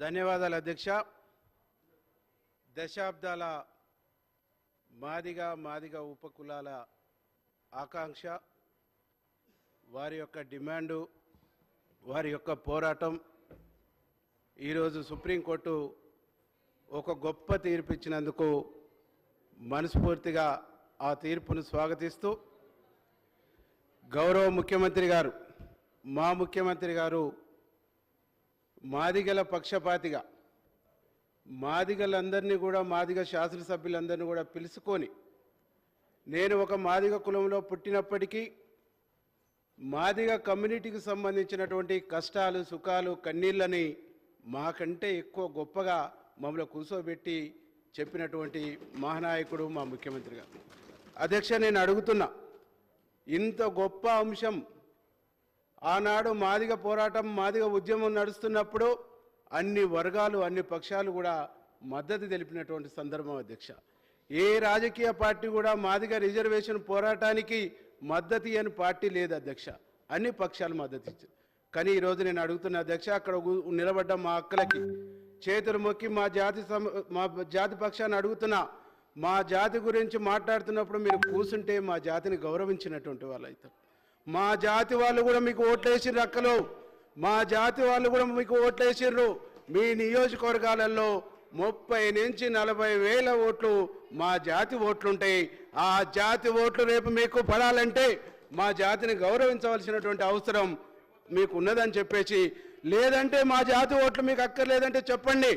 ధన్యవాదాలు అధ్యక్ష. దశాబ్దాల మాదిగా మాదిగ ఉపకులాల ఆకాంక్ష వారి యొక్క డిమాండు వారి యొక్క పోరాటం. ఈరోజు సుప్రీంకోర్టు ఒక గొప్ప తీర్పు ఇచ్చినందుకు మనస్ఫూర్తిగా ఆ తీర్పును స్వాగతిస్తూ గౌరవ ముఖ్యమంత్రి గారు మా ముఖ్యమంత్రి గారు మాదిగల పక్షపాతిగా మాదిగలందరినీ కూడా మాదిగ శాసనసభ్యులందరినీ కూడా పిలుచుకొని నేను ఒక మాదిగ కులంలో పుట్టినప్పటికీ మాదిగ కమ్యూనిటీకి సంబంధించినటువంటి కష్టాలు సుఖాలు కన్నీళ్ళని మాకంటే ఎక్కువ గొప్పగా మమ్మల్ని కూర్చోబెట్టి చెప్పినటువంటి మహానాయకుడు మా ముఖ్యమంత్రి గారు. అధ్యక్ష నేను అడుగుతున్నా ఇంత గొప్ప అంశం ఆనాడు మాదిగ పోరాటం మాదిగ ఉద్యమం నడుస్తున్నప్పుడు అన్ని వర్గాలు అన్ని పక్షాలు కూడా మద్దతు తెలిపినటువంటి సందర్భం అధ్యక్ష. ఏ రాజకీయ పార్టీ కూడా మాదిగ రిజర్వేషన్ పోరాటానికి మద్దతు ఇవ్వని పార్టీ లేదు అధ్యక్ష. అన్ని పక్షాలు మద్దతు ఇచ్చారు కానీ ఈరోజు నేను అడుగుతున్న అధ్యక్ష అక్కడ నిలబడ్డ మా అక్కలకి చేతులు మొక్కి మా జాతి సమ- మా జాతి పక్షాన్ని అడుగుతున్నా మా జాతి గురించి మాట్లాడుతున్నప్పుడు మీరు కూర్చుంటే మా జాతిని గౌరవించినటువంటి వాళ్ళు అవుతారు మా జాతి వాళ్ళు కూడా మీకు ఓట్లేసిన అక్కలు. మా జాతి వాళ్ళు కూడా మీకు ఓట్లేసిర్రు. మీ నియోజకవర్గాలలో ముప్పై నుంచి నలభై వేల ఓట్లు మా జాతి ఓట్లుంటాయి. ఆ జాతి ఓట్లు రేపు మీకు పడాలంటే మా జాతిని గౌరవించవలసినటువంటి అవసరం మీకు ఉన్నదని చెప్పేసి లేదంటే మా జాతి ఓట్లు మీకు అక్కర్లేదంటే చెప్పండి.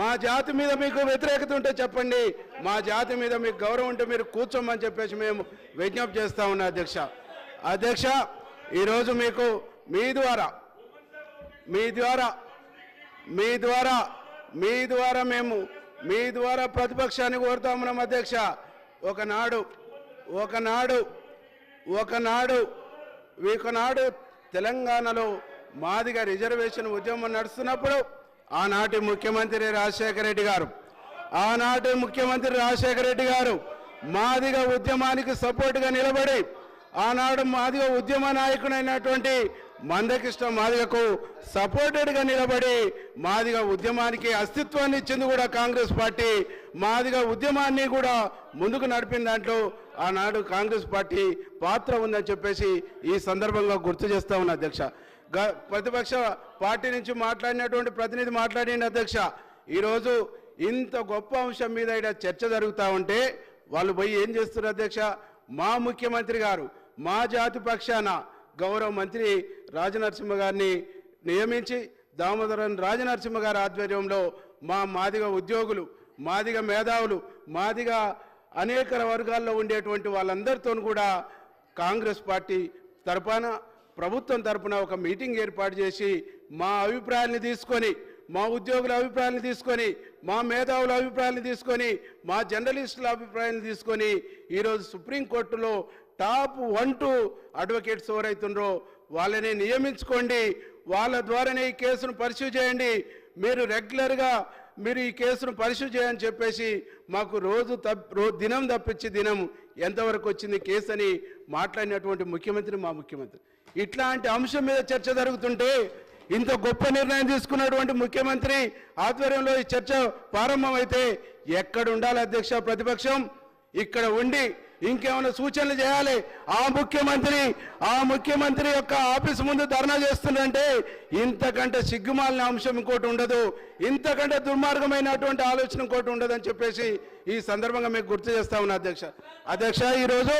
మా జాతి మీద మీకు వ్యతిరేకత ఉంటే చెప్పండి. మా జాతి మీద మీకు గౌరవం ఉంటే మీరు కూర్చోమని చెప్పేసి మేము విజ్ఞప్తి చేస్తా ఉన్నా అధ్యక్ష. అధ్యక్ష ఈరోజు మీకు మీ ద్వారా మీ ద్వారా మీ ద్వారా మీ ద్వారా మేము మీ ద్వారా ప్రతిపక్షాన్ని కోరుతామన్నాం అధ్యక్ష. ఒకనాడు ఒకనాడు ఒకనాడు ఒకనాడు తెలంగాణలో మాదిగా రిజర్వేషన్ ఉద్యమం నడుస్తున్నప్పుడు ఆనాటి ముఖ్యమంత్రి రాజశేఖర రెడ్డి గారు ఆనాటి ముఖ్యమంత్రి రాజశేఖర రెడ్డి గారు మాదిగ ఉద్యమానికి సపోర్టుగా నిలబడి ఆనాడు మాదిగ ఉద్యమ నాయకుడైనటువంటి మందకృష్ణ మాదిగకు సపోర్టెడ్గా నిలబడి మాదిగ ఉద్యమానికి అస్తిత్వాన్ని ఇచ్చింది కూడా కాంగ్రెస్ పార్టీ. మాదిగ ఉద్యమాన్ని కూడా ముందుకు నడిపిన దాంట్లో ఆనాడు కాంగ్రెస్ పార్టీ పాత్ర ఉందని చెప్పేసి ఈ సందర్భంగా గుర్తు చేస్తా ఉన్నా అధ్యక్ష. గ- ప్రతిపక్ష పార్టీ నుంచి మాట్లాడినటువంటి ప్రతినిధి మాట్లాడిన అధ్యక్ష. ఈరోజు ఇంత గొప్ప అంశం మీద ఇక్కడ చర్చ జరుగుతూ ఉంటే వాళ్ళు పోయి ఏం చేస్తున్నారు అధ్యక్ష? మా ముఖ్యమంత్రి గారు మా జాతి పక్షాన గౌరవ మంత్రి రాజనరసింహ గారిని నియమించి దామోదరన్ రాజనరసింహ గారి ఆధ్వర్యంలో మా మాదిగ ఉద్యోగులు మాదిగ మేధావులు మాదిగ అనేక వర్గాల్లో ఉండేటువంటి వాళ్ళందరితో కూడా కాంగ్రెస్ పార్టీ తరపున ప్రభుత్వం తరపున ఒక మీటింగ్ ఏర్పాటు చేసి మా అభిప్రాయాల్ని తీసుకొని మా ఉద్యోగుల అభిప్రాయాలను తీసుకొని మా మేధావుల అభిప్రాయాలను తీసుకొని మా జర్నలిస్టుల అభిప్రాయాలను తీసుకొని ఈరోజు సుప్రీంకోర్టులో టాప్ వన్ టూ అడ్వకేట్స్ ఎవరైతుండ్రో వాళ్ళని నియమించుకోండి. వాళ్ళ ద్వారానే ఈ కేసును పరిశీలి చేయండి. మీరు రెగ్యులర్గా మీరు ఈ కేసును పరిశీలి చేయని చెప్పేసి మాకు రోజు తప్ రో దినం తప్పించి దినం ఎంతవరకు వచ్చింది కేసు అని మాట్లాడినటువంటి ముఖ్యమంత్రి మా ముఖ్యమంత్రి. ఇట్లాంటి అంశం మీద చర్చ జరుగుతుంటే ఇంత గొప్ప నిర్ణయం తీసుకున్నటువంటి ముఖ్యమంత్రి ఆధ్వర్యంలో ఈ చర్చ ప్రారంభమైతే ఎక్కడ ఉండాలి అధ్యక్ష ప్రతిపక్షం? ఇక్కడ ఉండి ఇంకేమైనా సూచనలు చేయాలి? ఆ ముఖ్యమంత్రి ఆ ముఖ్యమంత్రి యొక్క ఆఫీస్ ముందు ధర్నా చేస్తుందంటే ఇంతకంటే సిగ్గుమాలిన అంశం ఇంకోటి ఉండదు. ఇంతకంటే దుర్మార్గమైనటువంటి ఆలోచన ఇంకోటి ఉండదని చెప్పేసి ఈ సందర్భంగా మీకు గుర్తు చేస్తా ఉన్నా అధ్యక్ష. అధ్యక్ష ఈరోజు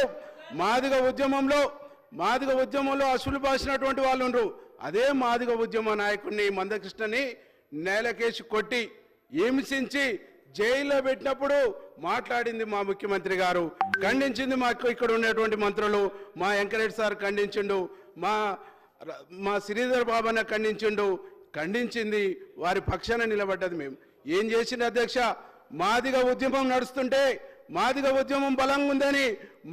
మాదిగ ఉద్యమంలో మాదిగ ఉద్యమంలో అసలు బాసినటువంటి వాళ్ళు ఉండరు. అదే మాదిగ ఉద్యమ నాయకుడిని మందకృష్ణని నేలకేసి కొట్టి హింసించి జైల్లో పెట్టినప్పుడు మాట్లాడింది మా ముఖ్యమంత్రి గారు. ఖండించింది మాకు ఇక్కడ ఉన్నటువంటి మంత్రులు. మా వెంకరెడ్డి సార్ ఖండించిండు. మా మా శ్రీధర్ బాబన్న ఖండించిండు. ఖండించింది. వారి పక్షాన నిలబడ్డది మేము. ఏం చేసింది అధ్యక్ష? మాదిగ ఉద్యమం నడుస్తుంటే మాదిగ ఉద్యమం బలంగా ఉందని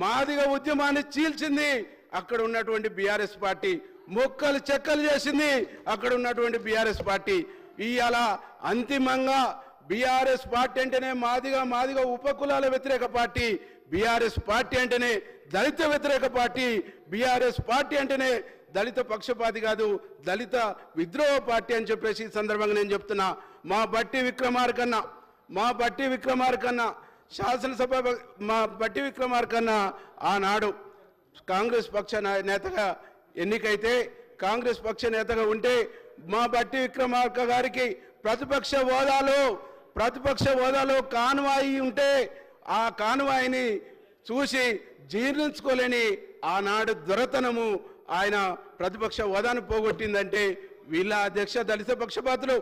మాదిగ ఉద్యమాన్ని చీల్చింది. అక్కడ ఉన్నటువంటి బీఆర్ఎస్ పార్టీ మొక్కలు చెక్కలు చేసింది. అక్కడ ఉన్నటువంటి బీఆర్ఎస్ పార్టీ. ఇవాళ అంతిమంగా బీఆర్ఎస్ పార్టీ అంటేనే మాదిగా మాదిగా ఉపకులాల వ్యతిరేక పార్టీ బీఆర్ఎస్ పార్టీ అంటేనే దళిత వ్యతిరేక పార్టీ బీఆర్ఎస్ పార్టీ అంటేనే దళిత పక్షపాతి కాదు దళిత విద్రోహ పార్టీ అని చెప్పేసి ఈ సందర్భంగా నేను చెప్తున్నా. మా బట్టి విక్రమార్కన్న మా బట్టి విక్రమార్కన్న శాసనసభ మా బట్టి విక్రమార్కన్న ఆనాడు కాంగ్రెస్ పక్ష నేతగా ఎన్నికైతే కాంగ్రెస్ పక్ష నేతగా ఉంటే మా బట్టి విక్రమార్క గారికి ప్రతిపక్ష హోదాలో ప్రతిపక్ష హోదాలో కాన్వాయి ఉంటే ఆ కాన్వాయిని చూసి జీర్ణించుకోలేని ఆనాడు దొరతనము ఆయన ప్రతిపక్ష హోదాను పోగొట్టిందంటే వీళ్ళ అధ్యక్ష దళిత పక్షపాతులు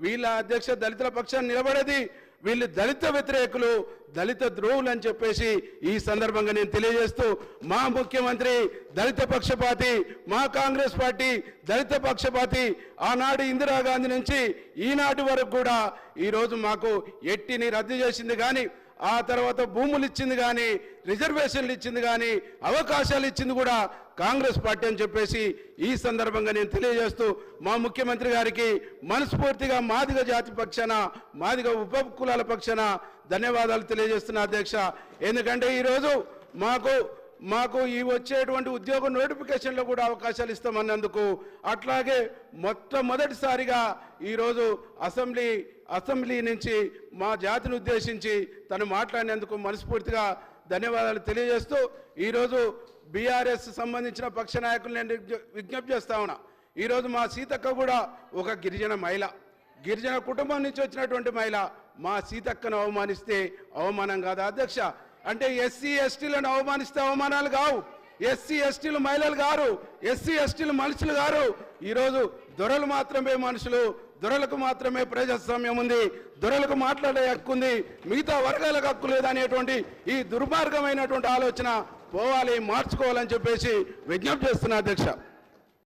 వీళ్ళ అధ్యక్ష దళితుల పక్షాన్ని నిలబడేది వీళ్ళు దళిత వ్యతిరేకులు దళిత ద్రోహులు అని చెప్పేసి ఈ సందర్భంగా నేను తెలియజేస్తూ మా ముఖ్యమంత్రి దళిత పక్షపాతి మా కాంగ్రెస్ పార్టీ దళిత పక్షపాతి ఆనాడు ఇందిరాగాంధీ నుంచి ఈనాటి వరకు కూడా ఈరోజు మాకు ఎట్టిని రద్దు చేసింది కానీ ఆ తర్వాత భూములు ఇచ్చింది కానీ రిజర్వేషన్లు ఇచ్చింది కానీ అవకాశాలు ఇచ్చింది కూడా కాంగ్రెస్ పార్టీ అని చెప్పేసి ఈ సందర్భంగా నేను తెలియజేస్తూ మా ముఖ్యమంత్రి గారికి మనస్ఫూర్తిగా మాదిగ జాతి పక్షాన మాదిగ ఉప కులాల పక్షాన ధన్యవాదాలు తెలియజేస్తున్న అధ్యక్ష. ఎందుకంటే ఈరోజు మాకు మాకు ఈ వచ్చేటువంటి ఉద్యోగ నోటిఫికేషన్లో కూడా అవకాశాలు ఇస్తామన్నందుకు అట్లాగే మొట్టమొదటిసారిగా ఈరోజు అసెంబ్లీ అసెంబ్లీ నుంచి మా జాతిని ఉద్దేశించి తను మాట్లాడినందుకు మనస్ఫూర్తిగా ధన్యవాదాలు తెలియజేస్తూ ఈరోజు బీఆర్ఎస్ సంబంధించిన పక్ష నాయకులు నేను విజ్ఞప్తి చేస్తా ఉన్నా. ఈరోజు మా సీతక్క కూడా ఒక గిరిజన మహిళ. గిరిజన కుటుంబం నుంచి వచ్చినటువంటి మహిళ. మా సీతక్కను అవమానిస్తే అవమానం కాదు అధ్యక్ష? అంటే ఎస్సీ ఎస్టీలను అవమానిస్తే అవమానాలు కావు. ఎస్సీ ఎస్టీలు మహిళలు గారు ఎస్సీ ఎస్టీలు మనుషులు గారు ఈరోజు దొరలు మాత్రమే మనుషులు. దొరలకు మాత్రమే ప్రజాస్వామ్యం ఉంది. దొరలకు మాట్లాడే హక్కు ఉంది. మిగతా వర్గాలకు హక్కు లేదనేటువంటి ఈ దుర్మార్గమైనటువంటి ఆలోచన పోవాలి మార్చుకోవాలని చెప్పేసి విజ్ఞప్తి చేస్తున్నా అధ్యక్ష.